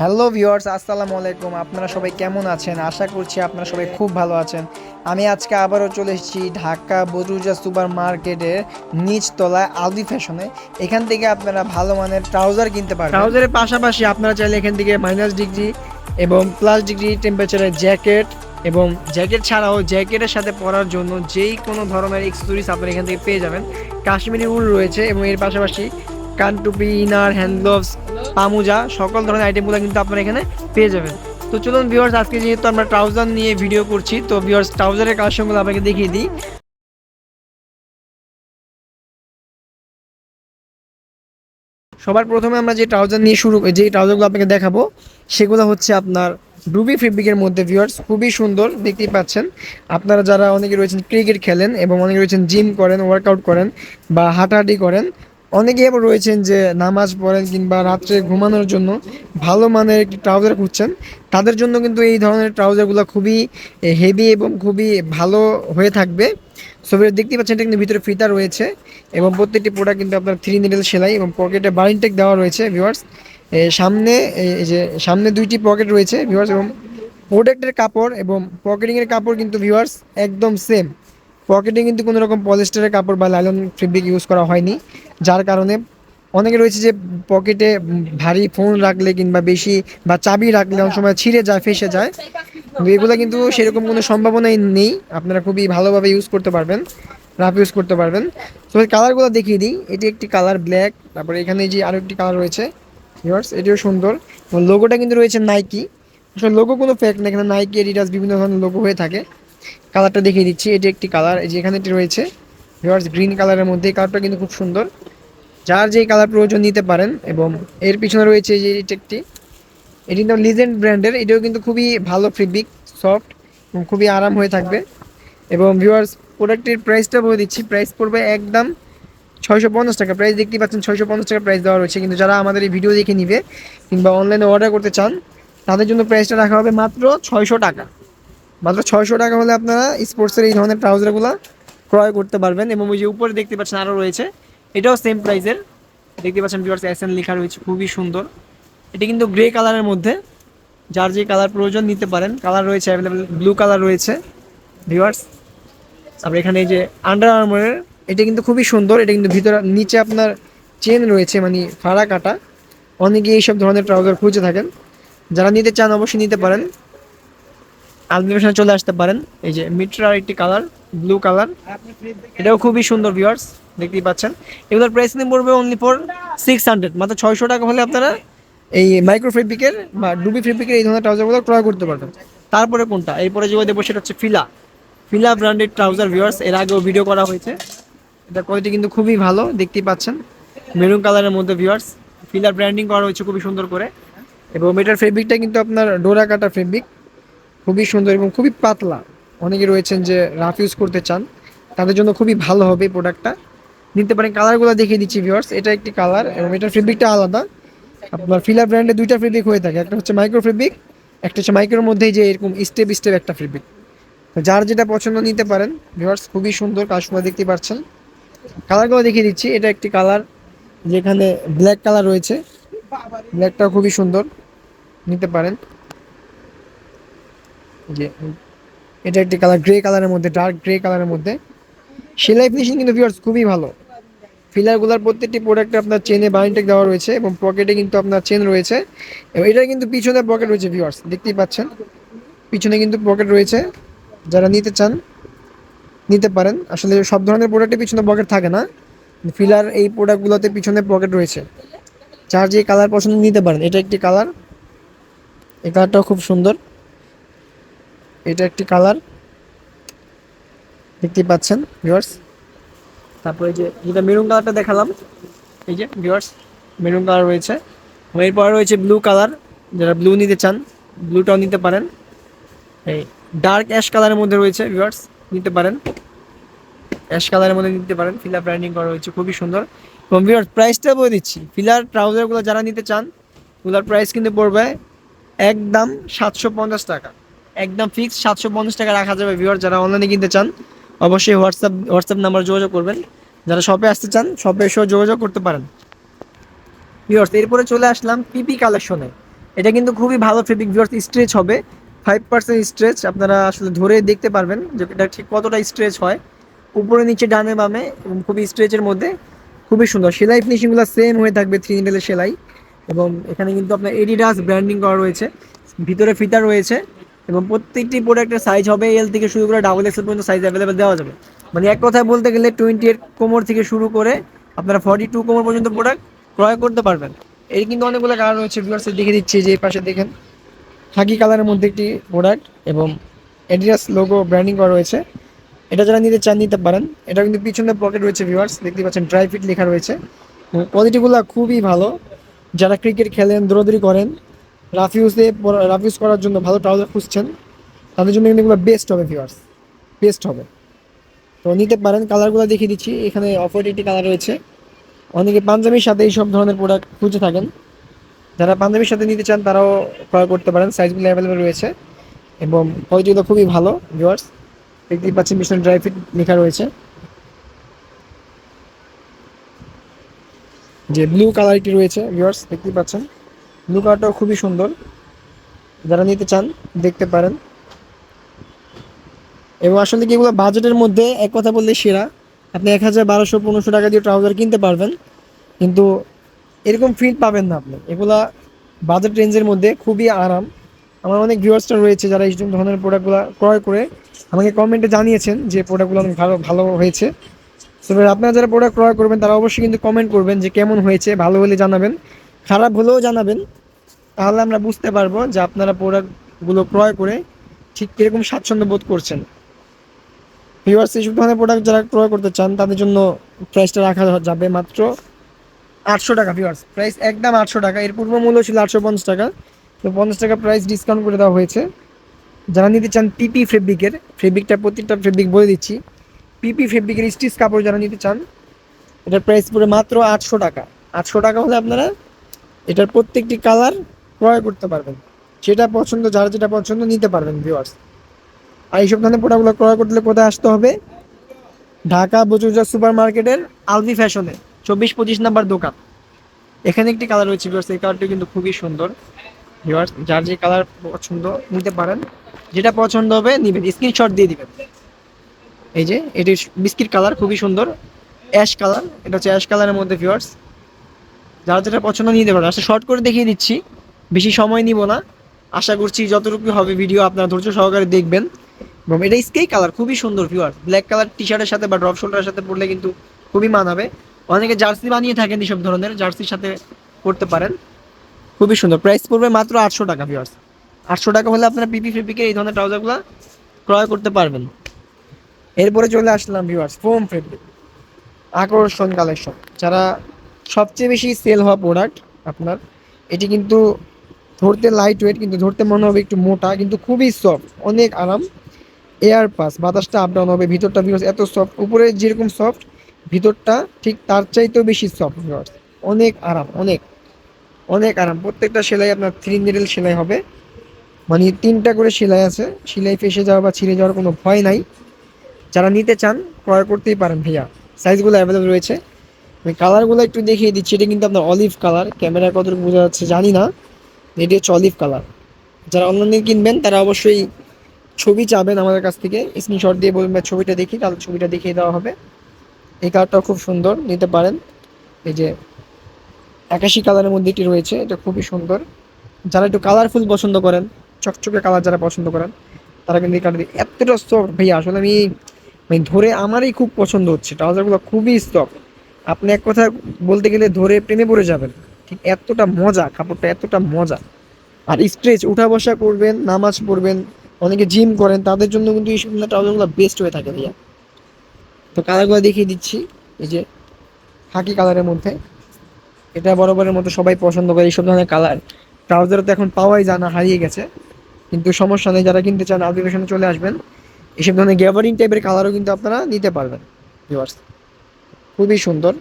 Hello viewers, আসসালামু আলাইকুম। আপনারা সবাই কেমন আছেন? আশা করছি আপনারা সবাই খুব ভালো আছেন। আমি আজকে আবারও চলে এসেছি ঢাকা বদরুজা সুপার মার্কেটের নিচতলায় আলদি ফ্যাশনে। এখান থেকে আপনারা ভালো মানের ট্রাউজার কিনতে পারবেন। ট্রাউজারের পাশাপাশি আপনারা চাইলে এখান থেকে মাইনাস ডিগ্রি এবং প্লাস ডিগ্রি টেম্পারেচারের জ্যাকেট এবং জ্যাকেট ছাড়াও জ্যাকেটের সাথে পরার জন্য যেই কোনো ধরনের এক্সেসরিজ আপনারা এখান থেকে পেয়ে যাবেন। কাশ্মীরি উল রয়েছে এবং এর পাশাপাশি কানটুপি ইনার হ্যান্ড গ্লোভস পামুজা সকল ধরনের আইটেমগুলো কিন্তু আপনারা এখানে পেয়ে যাবেন। তো চলুন ভিউয়ার্স আজকে যেহেতু আমরা ট্রাউজার নিয়ে ভিডিও করছি, তো ভিউয়ার্স ট্রাউজারের কালেকশনগুলো আপনাকে দেখিয়ে দিই। সবার প্রথমে আমরা যে ট্রাউজার নিয়ে শুরু, যে ট্রাউজারগুলো আপনাকে দেখাবো, সেগুলো হচ্ছে আপনার রুবি ফেব্রিকের মধ্যে ভিউয়ার্স খুবই সুন্দর, দেখতেই পাচ্ছেন। আপনারা যারা অনেকে রয়েছেন ক্রিকেট খেলেন এবং অনেকে রয়েছেন জিম করেন ওয়ার্কআউট করেন বা হাঁটাহাঁটি করেন অনেকেই আবার রয়েছেন যে নামাজ পড়েন কিংবা রাত্রে ঘুমানোর জন্য ভালো মানের একটি ট্রাউজার খুঁজছেন। তাদের জন্য কিন্তু এই ধরনের ট্রাউজারগুলো খুবই হেভি এবং খুবই ভালো হয়ে থাকবে। ছবিটা দেখতে পাচ্ছেন এটা কিন্তু ভিতরে ফিতা রয়েছে এবং প্রত্যেকটি প্রোডাক্ট কিন্তু আপনার থ্রি নিডেল সেলাই এবং পকেটে বারিনটেক দেওয়া রয়েছে ভিউয়ার্স সামনে এই যে সামনে দুইটি পকেট রয়েছে ভিউয়ার্স এবং প্রোডাক্টের কাপড় এবং পকেটিংয়ের কাপড় কিন্তু ভিউয়ার্স একদম সেম পকেটে কিন্তু কোনো রকম পলিস্টারের কাপড় বা লাইলন ফেব্রিক ইউজ করা হয়নি, যার কারণে অনেকে রয়েছে যে পকেটে ভারী ফোন রাখলে কিংবা বেশি বা চাবি রাখলে অনেক সময় ছিঁড়ে যায়, ফেসে যায়। এগুলো কিন্তু সেরকম কোনো সম্ভাবনাই নেই। আপনারা খুবই ভালোভাবে ইউজ করতে পারবেন রাফ ইউজ করতে পারবেন। তো কালারগুলো দেখিয়ে দিই। এটি একটি কালার ব্ল্যাক তারপরে এখানে যে আরও একটি কালার রয়েছে ভিউয়ার্স এটিও সুন্দর। লোগোটা কিন্তু রয়েছে নাইকি আসলে লোগো কোনো ফেক না, এখানে নাইকি এডিডাস বিভিন্ন ধরনের লোগো হয়ে থাকে। কালারটা দেখিয়ে দিচ্ছি। এটি একটি কালার এই যে এখানে এটি রয়েছে। ভিউয়ার্স গ্রিন কালারের মধ্যে এই কালারটা কিন্তু খুব সুন্দর। যার যেই কালার প্রয়োজন নিতে পারেন এবং এর পিছনে রয়েছে যে এটি একটি, এটি কিন্তু লিজেন্ড ব্র্যান্ডের এটিও কিন্তু খুবই ভালো ফেব্রিক সফট এবং খুবই আরাম হয়ে থাকবে। এবং ভিউয়ার্স প্রোডাক্টের প্রাইসটা বলে দিচ্ছি। প্রাইস পড়বে একদম ছয়শো পঞ্চাশ টাকা। প্রাইস দেখতেই পাচ্ছেন ছয়শো পঞ্চাশ টাকা প্রাইস দেওয়া রয়েছে। কিন্তু যারা আমাদের এই ভিডিও দেখে নিবে কিংবা অনলাইনে অর্ডার করতে চান, তাদের জন্য প্রাইসটা রাখা হবে মাত্র ছয়শো টাকা। মাত্র ছয়শো টাকা হলে আপনারা স্পোর্টসের এই ধরনের ট্রাউজারগুলো ক্রয় করতে পারবেন এবং ওই যে উপরে দেখতে পাচ্ছেন আরও রয়েছে, এটাও সেম প্রাইসের দেখতে পাচ্ছেন ভিউয়ার্স এস লেখা রয়েছে, খুবই সুন্দর। এটি কিন্তু গ্রে কালারের মধ্যে, যার যে কালার প্রয়োজন নিতে পারেন। কালার রয়েছে অ্যাভেলেবেল ব্লু কালার রয়েছে ভিউয়ার্স তারপরে এখানে এই যে আন্ডার আর্মারের এটা কিন্তু খুবই সুন্দর। এটা কিন্তু ভিতরে, নিচে আপনার চেন রয়েছে মানে ফাড়া কাটা। অনেকে এইসব ধরনের ট্রাউজার খুঁজে থাকেন। যারা নিতে চান, অবশ্যই নিতে পারেন। আলমিনেশনে চলে আসতে পারেন। এই যে মিট্রার একটি কালার, ব্লু কালার। এটাও খুবই সুন্দর ভিউয়ার্স দেখতেই পাচ্ছেন। এগুলোর প্রাইস পড়বে অনলি ফর সিক্স হান্ড্রেড মাত্র ছয়শো টাকা হলে আপনারা এই মাইক্রো ফেব্রিকের বা ডুবি ফেব্রিকের এই ধরনের ট্রাউজারগুলো ক্রয় করতে পারবেন। তারপরে কোনটা? এরপরে যেগুলো দেবো সেটা হচ্ছে Fila Fila branded trouser viewers এর আগেও ভিডিও করা হয়েছে। এটা কোয়ালিটি কিন্তু খুবই ভালো, দেখতেই পাচ্ছেন। মেরুন কালারের মধ্যে ভিউয়ার্স ফিলার ব্র্যান্ডিং করা হয়েছে খুবই সুন্দর করে। এবং এটার ফেব্রিকটা কিন্তু আপনার ডোরা কাটা ফেব্রিক খুবই সুন্দর এবং খুবই পাতলা। অনেকে রয়েছেন যে রাফ ইউজ করতে চান। তাদের জন্য খুবই ভালো হবে এই প্রোডাক্টটা নিতে পারেন কালারগুলো দেখিয়ে দিচ্ছি ভিউয়ার্স এটা একটি কালার এবং এটার ফেব্রিকটা আলাদা। আপনার ফিলার ব্র্যান্ডে দুইটা ফেব্রিক হয়ে থাকে। একটা হচ্ছে মাইক্রো ফেব্রিক একটা হচ্ছে মাইক্রোর মধ্যেই যে এরকম স্টেপ স্টেপ একটা ফেব্রিক যার যেটা পছন্দ নিতে পারেন ভিউয়ার্স খুবই সুন্দর কাস্টমার দেখতে পাচ্ছেন। কালারগুলো দেখিয়ে দিচ্ছি। এটা একটি কালার যেখানে ব্ল্যাক কালার রয়েছে। ব্ল্যাকটাও খুবই সুন্দর। নিতে পারেন। এটা একটি কালার গ্রে কালারের মধ্যে ডার্ক গ্রে কালারের মধ্যে। সেলাই ফিনিশিং কিন্তু ভিউয়ার্স খুবই ভালো। ফিলারগুলোর প্রত্যেকটি প্রোডাক্টে আপনার চেনে বাইনটেক দেওয়া রয়েছে এবং পকেটে কিন্তু আপনার চেন রয়েছে। এবং এটার কিন্তু পিছনে পকেট রয়েছে ভিউয়ার্স দেখতেই পাচ্ছেন। পিছনে কিন্তু পকেট রয়েছে, যারা নিতে চান, নিতে পারেন। আসলে সব ধরনের প্রোডাক্টে পিছনে পকেট থাকে না। ফিলার এই প্রোডাক্টগুলোতে পিছনে পকেট রয়েছে। যার যে কালার পছন্দ নিতে পারেন। এটা একটি কালার এই কালারটাও খুব সুন্দর। এটা একটি কালার। দেখতেই পাচ্ছেন ভিউয়ার্স তারপরে যে, যেটা মেরুন কালারটা দেখালাম, এই যে ভিউয়ার্স মেরুন কালার রয়েছে। এরপরে রয়েছে ব্লু কালার যারা ব্লু নিতে চান ব্লুটাও নিতে পারেন। এই ডার্ক অ্যাশ কালারের মধ্যে রয়েছে ভিউয়ার্স নিতে পারেন। অ্যাশ কালারের মধ্যে নিতে পারেন। ফিলার ব্র্যান্ডিং করা হয়েছে, খুবই সুন্দর। এবং ভিউয়ার্স প্রাইসটা বলে দিচ্ছি। ফিলার ট্রাউজারগুলো যারা নিতে চান ওগুলোর প্রাইস কিন্তু পড়বে একদম সাতশো পঞ্চাশ টাকা। একদম ফিক্স সাতশো পঞ্চাশ টাকা রাখা যাবে ভিউয়ার যারা অনলাইনে কিনতে চান, অবশ্যই হোয়াটসঅ্যাপ হোয়াটসঅ্যাপ নাম্বার যোগাযোগ করবেন। যারা শপে আসতে চান শপে এসেও যোগাযোগ করতে পারেন। ভিউয়ার্স এরপরে চলে আসলাম পিপি কালেকশনে এটা কিন্তু খুবই ভালো ফেব্রিক ভিউয়ার্স স্ট্রেচ হবে। ফাইভ পার্সেন্ট স্ট্রেচ আপনারা আসলে ধরে দেখতে পারবেন যে এটা ঠিক কতটা স্ট্রেচ হয়। উপরে, নিচে, ডানে, বামে, এবং খুবই স্ট্রেচের মধ্যে। খুবই সুন্দর। সেলাই ফিনিশিংগুলো সেম হয়ে থাকবে থ্রি নিডেলের সেলাই। এবং এখানে কিন্তু আপনার এডিডাস ব্র্যান্ডিং করা রয়েছে। ভিতরে ফিতা রয়েছে। এবং প্রত্যেকটি প্রোডাক্টের সাইজ হবে এল থেকে শুরু করে ডাবল এক্সেল পর্যন্ত সাইজ অ্যাভেলেবেল দেওয়া যাবে। মানে এক কথায় বলতে গেলে টোয়েন্টি এইট কোমর থেকে শুরু করে আপনারা ফর্টি টু কোমর পর্যন্ত প্রোডাক্ট ক্রয় করতে পারবেন। এর কিন্তু অনেকগুলো কালার রয়েছে ভিউয়ার্সে দেখে দিচ্ছি, যে পাশে দেখেন, খাকি কালারের মধ্যে একটি প্রোডাক্ট এবং এডিডাস লোগো ব্র্যান্ডিং করা রয়েছে। এটা যারা নিতে চান, নিতে পারেন। এটা কিন্তু পিছনে পকেট রয়েছে ভিউয়ার্স দেখতে পাচ্ছেন ড্রাই ফিট লেখা রয়েছে। কোয়ালিটিগুলো খুবই ভালো। যারা ক্রিকেট খেলেন, দৌড়াদৌড়ি করেন রাফিউসে রাফিউজ করার জন্য ভালো ট্রাউজার খুঁজছেন, তাদের জন্য কিন্তু বেস্ট হবে ভিউয়ার্স বেস্ট হবে। তো নিতে পারেন, কালারগুলো দেখিয়ে দিচ্ছি, এখানে অফার একটি কালার রয়েছে। অনেকে পাঞ্জাবির সাথে এই সব ধরনের প্রোডাক্ট খুঁজে থাকেন। যারা পাঞ্জাবির সাথে নিতে চান, তারাও ক্রয় করতে পারেন সাইজগুলো অ্যাভেলেবেল রয়েছে। এবং কোয়ালিটিগুলো খুবই ভালো ভিউয়ার্স দেখতেই পাচ্ছেন মিশন ড্রাই ফিট লেখা রয়েছে। যে ব্লু কালারটি রয়েছে ভিউয়ার্স দেখতেই পাচ্ছেন। ব্লু কালারটাও খুবই সুন্দর। যারা নিতে চান, দেখতে পারেন। এবং আসলে কি এগুলো বাজেটের মধ্যে, এক কথা বললে সেরা। আপনি এক হাজার বারোশো, পনেরোশো টাকা দিয়ে ট্রাউজার কিনতে পারবেন। কিন্তু এরকম ফিল পাবেন না আপনি। এগুলা বাজেট রেঞ্জের মধ্যে খুবই আরাম। আমার অনেক ভিউয়ার্সটা রয়েছে যারা এই ধরনের প্রোডাক্টগুলো ক্রয় করে। আমাকে কমেন্টে জানিয়েছেন যে প্রোডাক্টগুলো অনেক ভালো ভালো হয়েছে। তবে আপনারা যারা প্রোডাক্ট ক্রয় করবেন, তারা অবশ্যই কিন্তু কমেন্ট করবেন যে কেমন হয়েছে, ভালো হলে জানাবেন। খারাপ হলেও জানাবেন। তাহলে আমরা বুঝতে পারব যে আপনারা প্রোডাক্টগুলো ক্রয় করে ঠিক কীরকম স্বাচ্ছন্দ্য বোধ করছেন। ভিউয়ার্স এইসব ধরনের প্রোডাক্ট যারা ক্রয় করতে চান, তাদের জন্য প্রাইসটা রাখা যাবে মাত্র আটশো টাকা ভিউয়ার্স প্রাইস একদম আটশো টাকা। এর পূর্ব মূল্য ছিল আটশো পঞ্চাশ টাকা। তো পঞ্চাশ টাকা প্রাইস ডিসকাউন্ট করে দেওয়া হয়েছে। যারা নিতে চান পিপি ফেব্রিকের ফেব্রিকটা প্রত্যেকটা ফেব্রিক বলে দিচ্ছি। পিপি ফেব্রিকের স্টিচ কাপড় যারা নিতে চান, এটার প্রাইস পুরো মাত্র আটশো টাকা। আটশো টাকা হলে আপনারা এটার প্রত্যেকটি কালার ক্রয় করতে পারবেন। যেটা পছন্দ, যার যেটা পছন্দ নিতে পারবেন ভিউয়ার্স আর এইসব ধরনের প্রোডাক্টগুলো ক্রয় করতে কোথায় আসতে হবে? ঢাকা বজুজা সুপার মার্কেটের আলভি ফ্যাশনে, চব্বিশ পঁচিশ নাম্বার দোকান। এখানে একটি কালার রয়েছে ভিউয়ার্স এই কালারটি কিন্তু খুবই সুন্দর। ভিউয়ার্স যার যে কালার পছন্দ নিতে পারেন, যেটা পছন্দ হবে নিবেন স্ক্রিনশট দিয়ে দিবেন। এই যে, এটি বিস্কিট কালার খুবই সুন্দর। অ্যাশ কালার এটা হচ্ছে অ্যাশ কালারের মধ্যে ভিউয়ার্স যারা যেটা পছন্দ নিতে পারেন আসলে শর্ট করে দেখিয়ে দিচ্ছি। বেশি সময় নিব না। আশা করছি যতটুকু হবে ভিডিও আপনারা ধৈর্য সহকারে দেখবেন। এবং এটা স্কেই কালার খুবই সুন্দর ভিউয়ার ব্ল্যাক কালার টি শার্টের সাথে বা ড্রপ শোল্ডারের সাথে পরলে কিন্তু খুবই মানাবে অনেকে জার্সি বানিয়ে থাকেন এইসব ধরনের জার্সির সাথে পরতে পারেন। খুবই সুন্দর। প্রাইস পড়বে মাত্র আটশো টাকা ভিউয়ার্স আটশো টাকা হলে আপনারা পিপি ফিপিকে এই ধরনের ট্রাউজারগুলো ক্রয় করতে পারবেন। এরপরে চলে আসলাম ভিউয়ার্স ফোম ফেব্রিক আকর্ষণ কালেকশন যারা সবচেয়ে বেশি সেল হওয়া প্রোডাক্ট আপনার, এটি কিন্তু ধরতে লাইট ওয়েট কিন্তু ধরতে মনে হবে একটু মোটা, কিন্তু খুবই সফট অনেক আরাম। এয়ার পাস বাতাসটা আপ ডাউন হবে, ভিতরটা ভিউয়ার্স এত সফট উপরে যেরকম সফট ভিতরটা ঠিক তার চাইতেও বেশি সফট ভিউয়ার্স অনেক আরাম, অনেক অনেক আরাম। প্রত্যেকটা সেলাই আপনার থ্রি নিডেল সেলাই হবে। মানে তিনটা করে সেলাই আছে, সেলাই ফেসে যাওয়া বা ছিঁড়ে যাওয়ার কোনো ভয় নাই। যারা নিতে চান, ক্রয় করতেই পারেন ভাইয়া। সাইজগুলো অ্যাভেলেবল রয়েছে। আমি কালারগুলো একটু দেখিয়ে দিচ্ছি, এটা কিন্তু আপনার অলিভ কালার ক্যামেরা কতটুকু বোঝা যাচ্ছে জানি না। এটি হচ্ছে অলিভ কালার যারা অনলাইনে কিনবেন, তারা অবশ্যই ছবি চাবেন আমাদের কাছ থেকে। স্ক্রিনশট দিয়ে বলবেন, ভাই, ছবিটা দেখি, তাহলে ছবিটা দেখিয়ে দেওয়া হবে। এই কালারটাও খুব সুন্দর, নিতে পারেন। এই যে একাশি কালারের মধ্যে এটি রয়েছে, এটা খুবই সুন্দর। যারা একটু কালারফুল পছন্দ করেন, চকচকে কালার যারা পছন্দ করেন, তারা কিন্তু এই কালার এতটা সফট ভাইয়া আসলে আমি মানে ধরে আমারই খুব পছন্দ হচ্ছে। ট্রাউজারগুলো খুবই সফট আপনি এক কথা বলতে গেলে ধরে প্রেমে পড়ে যাবেন। ঠিক এতটা মজা, কাপড়টা এতটা মজা। আর স্ট্রেচ উঠা বসা করবেন, নামাজ পড়বেন, অনেকে জিম করেন, তাদের জন্য কিন্তু এই সময় ট্রাউজারগুলো বেস্ট হয়ে থাকে ভাইয়া। তো কালারগুলো দেখিয়ে দিচ্ছি, এই যে হাকি কালারের মধ্যে। এটা বরাবরের মতো সবাই পছন্দ করে এইসব ধরনের কালার ট্রাউজার তো এখন পাওয়াই যায় না, হারিয়ে গেছে। কিন্তু সমস্যা নেই, যারা কিনতে চান আলটিভেশনে চলে আসবেন। এইসব ধরনের গ্যাবারিং টাইপের কালারও কিন্তু আপনারা নিতে পারবেন খুবই সুন্দর।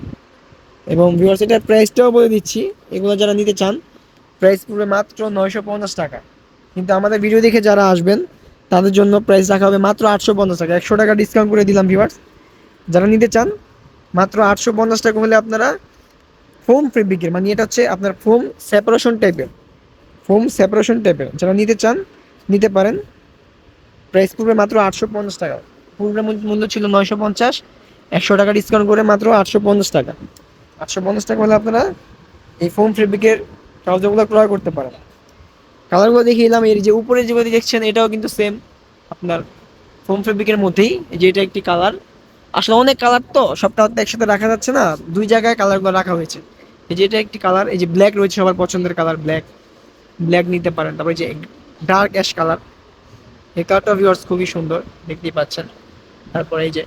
এবং ভিউয়ার্স এটার প্রাইসটাও বলে দিচ্ছি। এগুলো যারা নিতে চান প্রাইস পড়বে মাত্র নয়শো পঞ্চাশ টাকা। কিন্তু আমাদের ভিডিও দেখে যারা আসবেন, তাদের জন্য প্রাইস রাখা হবে মাত্র আটশো পঞ্চাশ টাকা। একশো টাকা ডিসকাউন্ট করে দিলাম ভিউয়ার্স যারা নিতে চান, মাত্র আটশো পঞ্চাশ টাকা হলে আপনারা ফোম ফেব্রিকের মানে এটা হচ্ছে আপনার ফোম সেপারেশন টাইপের ফোম সেপারেশন টাইপের যারা নিতে চান, নিতে পারেন। প্রাইস পড়বে মাত্র আটশো পঞ্চাশ টাকা। পূর্বের মূল্য ছিল নয়শো পঞ্চাশ। একশো টাকা ডিসকাউন্ট করে মাত্র আটশো পঞ্চাশ টাকা। আটশো পঞ্চাশ টাকা হলে আপনারা এই ফোম ফেব্রিকের ট্রাউজারগুলো ক্রয় করতে পারেন। কালারগুলো দেখিয়ে এর যে উপরে যেগুলো দেখছেন এটাও কিন্তু সেম আপনার ফোম ফেব্রিকের মধ্যেই যে এটা একটি কালার আসলে অনেক কালার তো সব কালার একসাথে রাখা যাচ্ছে না, দুই জায়গায় কালারগুলো রাখা হয়েছে। এই যে এটা একটি কালার এই যে ব্ল্যাক রয়েছে, সবার পছন্দের কালার ব্ল্যাক ব্ল্যাক নিতে পারেন, তারপরে যে ডার্ক অ্যাশ কালার এই কালারটা ভিউয়ার্স খুবই সুন্দর, দেখতেই পাচ্ছেন। তারপরে এই যে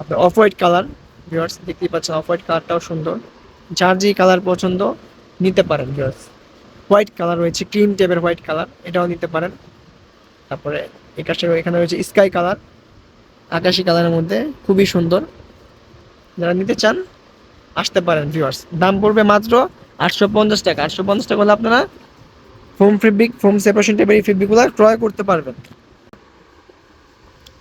আপনার অফ হোয়াইট কালার ভিউয়ার্স দেখতেই পাচ্ছেন অফ হোয়াইট কালারটাও সুন্দর। যার যে কালার পছন্দ, নিতে পারেন ভিউয়ার্স হোয়াইট কালার রয়েছে ক্রিম টাইপের হোয়াইট কালার এটাও নিতে পারেন। তারপরে একাশে এখানে রয়েছে স্কাই কালার আকাশি কালারের মধ্যে, খুবই সুন্দর। যারা নিতে চান, আসতে পারেন ভিউয়ার্স দাম পড়বে মাত্র আটশো পঞ্চাশ টাকা। আটশো পঞ্চাশ টাকা হলে আপনারা ফোম ফেব্রিক ফোম সেপারেশন টাইপের এই ফেব্রিকগুলো ক্রয় করতে পারবেন।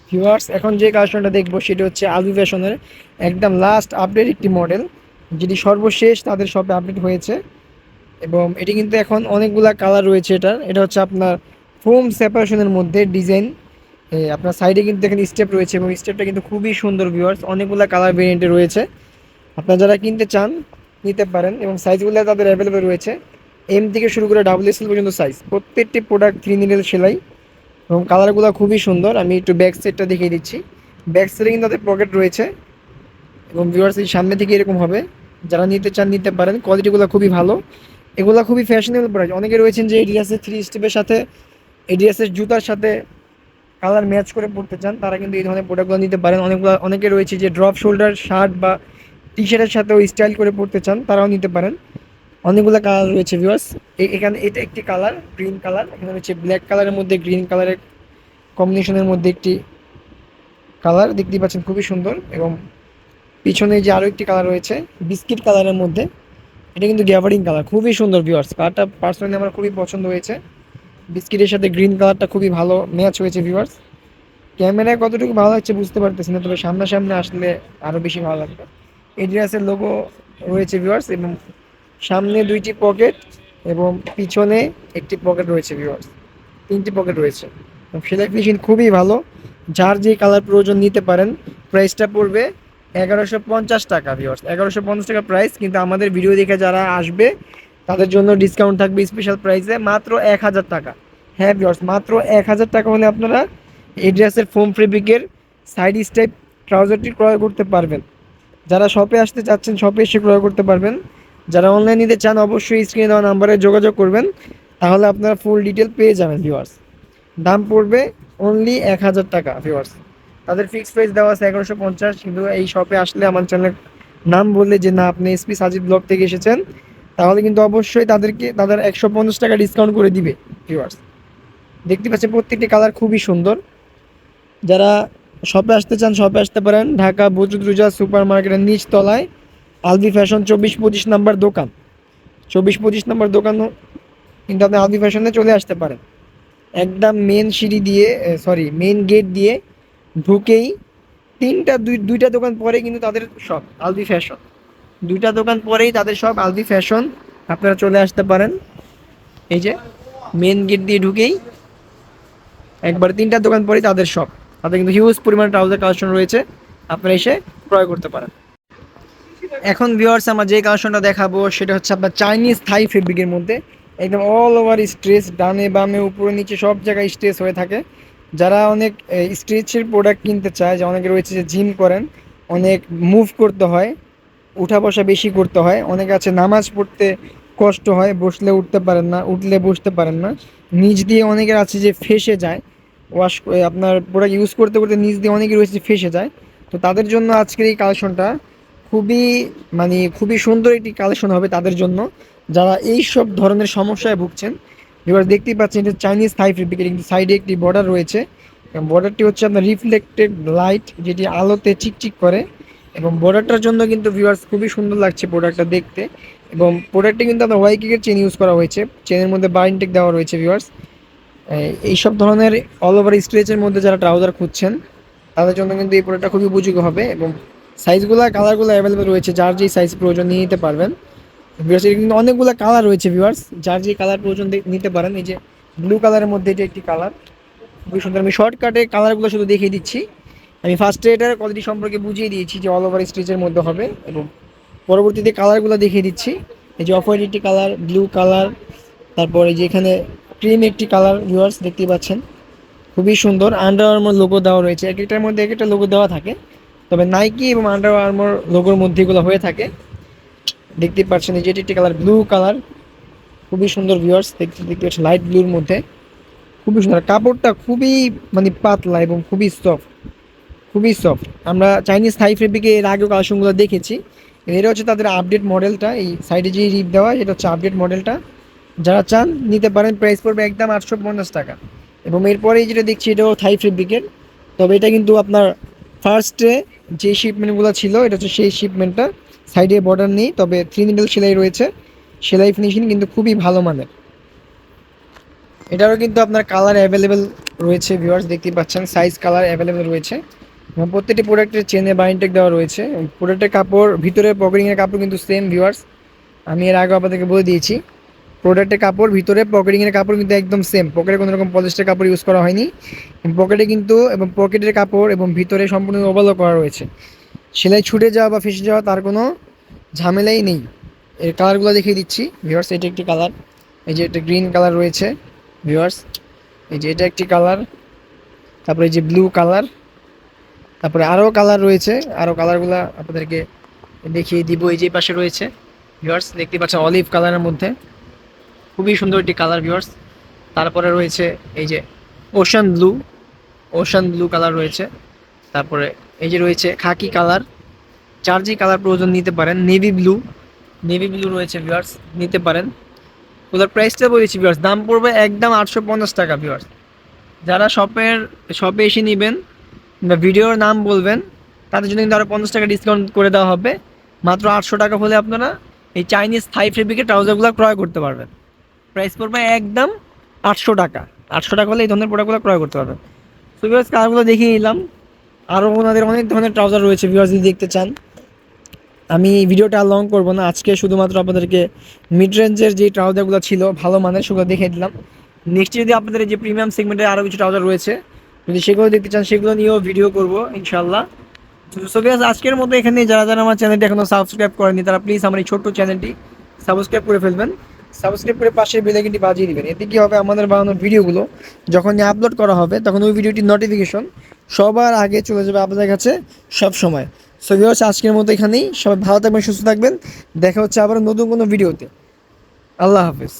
ভিউয়ার্স এখন যে কালেকশনটা দেখব সেটা হচ্ছে আলু ফ্যাশনের একদম লাস্ট আপডেট একটি মডেল যেটি সর্বশেষ তাদের শপে আপডেট হয়েছে। এবং এটি কিন্তু এখন অনেকগুলা কালার রয়েছে এটার। এটা হচ্ছে আপনার ফোম সেপারেশনের মধ্যে ডিজাইন আপনার সাইডে কিন্তু এখানে স্টেপ রয়েছে এবং স্টেপটা কিন্তু খুবই সুন্দর ভিউয়ার্স অনেকগুলা কালার ভেরিয়েন্টে রয়েছে। আপনারা যারা কিনতে চান, নিতে পারেন এবং সাইজগুলো তাদের অ্যাভেলেবেল রয়েছে। এম থেকে শুরু করে ডাবল এক্সেল পর্যন্ত সাইজ প্রত্যেকটি প্রোডাক্ট থ্রি নিডেল সেলাই। এবং কালারগুলো খুবই সুন্দর। আমি একটু ব্যাক সাইডটা দেখিয়ে দিচ্ছি। ব্যাক সাইডে কিন্তু তাদের পকেট রয়েছে এবং ভিউয়ার্স এই সামনে থেকে এরকম হবে। যারা নিতে চান, নিতে পারেন। কোয়ালিটিগুলো খুবই ভালো। এগুলো খুবই ফ্যাশনেবল প্রাইস অনেকে রয়েছেন যে এডিয়াসের থ্রি স্টেপের সাথে এডিয়াসের জুতার সাথে কালার ম্যাচ করে পড়তে চান, তারা কিন্তু এই ধরনের প্রোডাক্টগুলো নিতে পারেন। অনেকগুলো, অনেকে রয়েছে যে ড্রপ শোল্ডার শার্ট বা টি শার্টের সাথেও স্টাইল করে পড়তে চান, তারাও নিতে পারেন। অনেকগুলো কালার রয়েছে ভিউয়ার্স এখানে এটা একটি কালার গ্রিন কালার এখানে রয়েছে ব্ল্যাক কালারের মধ্যে গ্রিন কালারের কম্বিনেশনের মধ্যে একটি কালার দেখতেই পাচ্ছেন, খুবই সুন্দর। এবং পিছনে যে আরও একটি কালার রয়েছে বিস্কিট কালারের মধ্যে, এটা কিন্তু গ্যাভারিং কালার খুবই সুন্দর ভিউয়ার্স কালারটা পার্সোনালি আমার খুবই পছন্দ হয়েছে। বিস্কিটের সাথে গ্রিন কালারটা খুবই ভালো ম্যাচ হয়েছে ভিউয়ার্স ক্যামেরায় কতটুকু ভালো লাগছে বুঝতে পারতেছি না, তবে সামনাসামনি আসলে আরও বেশি ভালো লাগবে। এডিয়াসের লোগো রয়েছে ভিউয়ার্স এবং সামনে দুইটি পকেট এবং পিছনে একটি পকেট রয়েছে ভিউয়ার্স তিনটি পকেট রয়েছে। সেলাই ফিনিশিং খুবই ভালো। যার যে কালার প্রয়োজন নিতে পারেন প্রাইসটা পড়বে এগারোশো পঞ্চাশ টাকা ভিউয়ার্স এগারোশো পঞ্চাশ টাকা প্রাইস কিন্তু আমাদের ভিডিও দেখে যারা আসবে, তাদের জন্য ডিসকাউন্ট থাকবে স্পেশাল প্রাইসে মাত্র এক হাজার টাকা। হ্যাঁ ভিউয়ার্স মাত্র এক হাজার টাকা হলে আপনারা এই ড্রেসের ফোম ফেব্রিকের সাইড স্টাইপ ট্রাউজারটি ক্রয় করতে পারবেন। যারা শপে আসতে চাচ্ছেন শপে এসে ক্রয় করতে পারবেন। যারা অনলাইন নিতে চান, অবশ্যই স্ক্রিনে দেওয়া নাম্বারে যোগাযোগ করবেন। তাহলে আপনারা ফুল ডিটেল পেয়ে যাবেন ভিউয়ার্স দাম পড়বে অনলি এক হাজার টাকা ভিউয়ার্স তাদের ফিক্সড প্রাইস দেওয়া আছে এগারোশো পঞ্চাশ, কিন্তু এই শপে আসলে আমার চ্যানেলের নাম বললে যে, না, আপনি এসপি সাজিদ ব্লগ থেকে এসেছেন। তাহলে কিন্তু অবশ্যই তাদেরকে, তাদের একশো পঞ্চাশ টাকা ডিসকাউন্ট করে দিবে ভিউয়ার্স দেখতে পাচ্ছেন, প্রত্যেকটি কালার খুবই সুন্দর। যারা শপে আসতে চান শপে আসতে পারেন। ঢাকা বজরুদ্রুজা সুপার মার্কেটের নিচ আলবি ফ্যাশন চব্বিশ পঁচিশ নাম্বার দোকান। চব্বিশ পঁচিশ নাম্বার দোকান কিন্তু আপনি আলবি ফ্যাশনে চলে আসতে পারেন। একদম মেন সিঁড়ি দিয়ে সরি মেন গেট দিয়ে ঢুকেই তিনটা, দুই, দুইটা দোকান পরে কিন্তু তাদের শপ আলবি ফ্যাশন। দুইটা দোকান পরেই তাদের সব আলবি ফ্যাশন। আপনারা চলে আসতে পারেন। এই যে মেন গেট দিয়ে ঢুকেই একবার তিনটা দোকান পরেই তাদের শপ তাদের কিন্তু হিউজ পরিমাণ ট্রাউজার কালেকশন রয়েছে। আপনারা এসে ক্রয় করতে পারেন। এখন ভিউয়ার্স আমরা যে কালেকশনটা দেখাবো, সেটা হচ্ছে আপনার চাইনিজ থাই ফেব্রিকের মধ্যে। একদম অল ওভার স্ট্রেস ডানে, বামে, উপরে, নিচে সব জায়গায় স্ট্রেস হয়ে থাকে। যারা অনেক স্ট্রেচের প্রোডাক্ট কিনতে চায় যে অনেকে রয়েছে যে জিম করেন, অনেক মুভ করতে হয়, উঠা বসা বেশি করতে হয়, অনেকে আছে নামাজ পড়তে কষ্ট হয়, বসলে উঠতে পারেন না, উঠলে বসতে পারেন না। নিচ দিয়ে অনেকের আছে যে ফেসে যায় ওয়াশ আপনার প্রোডাক্ট ইউজ করতে করতে নিচ দিয়ে অনেকে রয়েছে ফেসে যায়। তো তাদের জন্য আজকের এই কালেকশনটা খুবই মানে খুবই সুন্দর একটি কালেকশন হবে তাদের জন্য। যারা এই সব ধরনের সমস্যায় ভুগছেন, এবার দেখতেই পাচ্ছেন এটা চাইনিজ থাই ফেব্রিকের কিন্তু সাইডে একটি বর্ডার রয়েছে। এবং বর্ডারটি হচ্ছে আপনার রিফ্লেক্টেড লাইট যেটি আলোতে চিকচিক করে। এবং বর্ডারটার জন্য কিন্তু ভিউয়ার্স খুবই সুন্দর লাগছে প্রোডাক্টটা দেখতে। এবং প্রোডাক্টটি কিন্তু আপনার ওয়াইকিকের চেন ইউজ করা হয়েছে। চেনের মধ্যে বাইনটেক দেওয়া রয়েছে ভিউয়ার্স এইসব ধরনের অল ওভার স্ট্রেচের মধ্যে যারা ট্রাউজার খুঁজছেন, তাদের জন্য কিন্তু এই প্রোডাক্টটা খুবই উপযোগী হবে। এবং সাইজগুলো কালারগুলো অ্যাভেলেবেল রয়েছে, যার যেই সাইজ প্রয়োজন নিয়ে নিতে পারবেন। ভিউয়ার্স এর কিন্তু অনেকগুলো কালার রয়েছে ভিউয়ার্স যার যে কালার প্রয়োজন নিতে পারেন, এই যে ব্লু কালারের মধ্যে এটা একটি কালার খুবই সুন্দর, আমি শর্টকাটে কালারগুলো শুধু দেখিয়ে দিচ্ছি। আমি ফার্স্টে এটার কোয়ালিটি সম্পর্কে বুঝিয়ে দিয়েছি যে অল ওভার স্টিচের মধ্যে হবে এবং পরবর্তীতে কালারগুলো দেখিয়ে দিচ্ছি। এই যে অফ হোয়াইট একটি কালার ব্লু কালার তারপরে যে এখানে ক্রিম একটি কালার ভিউয়ার্স দেখতেই পাচ্ছেন। খুবই সুন্দর আন্ডার আর্মোর লোগো দেওয়া রয়েছে। এক একটার মধ্যে এক একটা লোগো দেওয়া থাকে। তবে নাইকি এবং আন্ডার আর্মোর লোগোর মধ্যে এগুলো হয়ে থাকে। দেখতে পাচ্ছেন এই যে একটি কালার ব্লু কালার খুবই সুন্দর ভিউয়ার্স দেখতে দেখতে পাচ্ছেন লাইট ব্লুর মধ্যে। খুবই সুন্দর। কাপড়টা খুবই মানে পাতলা এবং খুবই সফট খুবই সফট আমরা চাইনিজ থাই ফেব্রিকে এর আগেও কালেকশনগুলো দেখেছি। এটা হচ্ছে তাদের আপডেট মডেলটা এই সাইডে যে রিপ দেওয়া এটা হচ্ছে আপডেট মডেলটা যারা চান, নিতে পারেন। প্রাইস পড়বে একদম আটশো পঞ্চাশ টাকা। এবং এরপরে যেটা দেখছি, এটাও থাই ফেব্রিকের তবে এটা কিন্তু আপনার ফার্স্টে যে শিপমেন্টগুলো ছিল, এটা হচ্ছে সেই শিপমেন্টটা সাইডে বর্ডার নেই, তবে থ্রি নিডল সেলাই রয়েছে। সেলাই ফিনিশিং কিন্তু খুবই ভালো মানের। এটারও কিন্তু আপনার কালার অ্যাভেলেবেল রয়েছে ভিউয়ার্স দেখতেই পাচ্ছেন। সাইজ কালার অ্যাভেলেবেল রয়েছে। এবং প্রত্যেকটি প্রোডাক্টের চেনে বাইনটেক দেওয়া রয়েছে। প্রোডাক্টের কাপড়, ভিতরে পকেটিংয়ের কাপড় কিন্তু সেম ভিউয়ার্স আমি এর আগে আপনাদেরকে বলে দিয়েছি। প্রোডাক্টের কাপড়, ভিতরে পকেটিংয়ের কাপড় কিন্তু একদম সেম পকেটে কোনো রকম পলিস্টার কাপড় ইউজ করা হয়নি। পকেটে কিন্তু এবং পকেটের কাপড় এবং ভিতরে সম্পূর্ণ ওভারলক করা রয়েছে। সেলাই ছুটে যাওয়া বা ফেসে যাওয়া তার কোনো ঝামেলাই নেই। এর কালারগুলো দেখিয়ে দিচ্ছি। ভিউয়ার্স এটা একটি কালার এই যে একটা গ্রিন কালার রয়েছে। ভিউয়ার্স এই যে এটা একটি কালার তারপরে এই যে ব্লু কালার তারপরে আরও কালার রয়েছে। আরও কালারগুলো আপনাদেরকে দেখিয়ে দিব। এই যে পাশে রয়েছে। ভিউয়ার্স দেখতে পাচ্ছেন অলিভ কালারের মধ্যে। খুবই সুন্দর একটি কালার ভিউয়ার্স তারপরে রয়েছে এই যে ocean blue ocean blue colour রয়েছে। তারপরে এই যে রয়েছে খাকি কালার চার কালার প্রয়োজন নিতে পারেন নেভি ব্লু নেভি ব্লু রয়েছে ভিউয়ার্স নিতে পারেন। ওদের প্রাইসটা বলেছি ভিউয়ার্স দাম পড়বে একদম আটশো পঞ্চাশ টাকা ভিউয়ার্স যারা শপের শপে এসে নেবেন বা ভিডিওর নাম বলবেন, তাদের জন্য কিন্তু আরও পঞ্চাশ টাকা ডিসকাউন্ট করে দেওয়া হবে। মাত্র আটশো টাকা হলে আপনারা এই চাইনিজ থাই ফেব্রিকের ট্রাউজারগুলো ক্রয় করতে পারবেন। প্রাইস পড়বে একদম আটশো টাকা। আটশো টাকা হলে এই ধরনের প্রোডাক্টগুলো ক্রয় করতে পারবেন। তো ভিউয়ার্স কালারগুলো দেখিয়ে নিলাম। আরও ওনাদের অনেক ধরনের ট্রাউজার রয়েছে ভিউয়ার্স যদি দেখতে চান। আমি ভিডিওটা লং করব না। আজকে শুধুমাত্র আপনাদেরকে মিড রেঞ্জের যে ট্রাউজারগুলো ছিল, ভালো মানের সেগুলো দেখিয়ে দিলাম। নেক্সট যদি আপনাদের যে প্রিমিয়াম সেগমেন্টের আরও কিছু ট্রাউজার রয়েছে, যদি সেগুলো দেখতে চান, সেগুলো নিয়েও ভিডিও করব ইনশাল্লাহ তো so আজকের মতো এখানে যারা যারা আমার চ্যানেলটি এখনও সাবস্ক্রাইব করেনি তারা প্লিজ আমার এই ছোট্ট চ্যানেলটি সাবস্ক্রাইব করে ফেলবেন। সাবস্ক্রাইব করে পাশে বেলাইকিনটি বাজিয়ে দিবেন। এতে কি হবে? আমাদের বানানো ভিডিওগুলো যখন আপলোড করা হবে, তখন ওই ভিডিওটির নোটিফিকেশন সবার আগে চলে যাবে আপনাদের কাছে সব সময় সো ভিউয়ার্স আজকের মতো এখানেই। সবাই ভালো থাকবেন, সুস্থ থাকবেন। দেখা হচ্ছে আবার নতুন কোনো ভিডিওতে। আল্লাহ হাফেজ।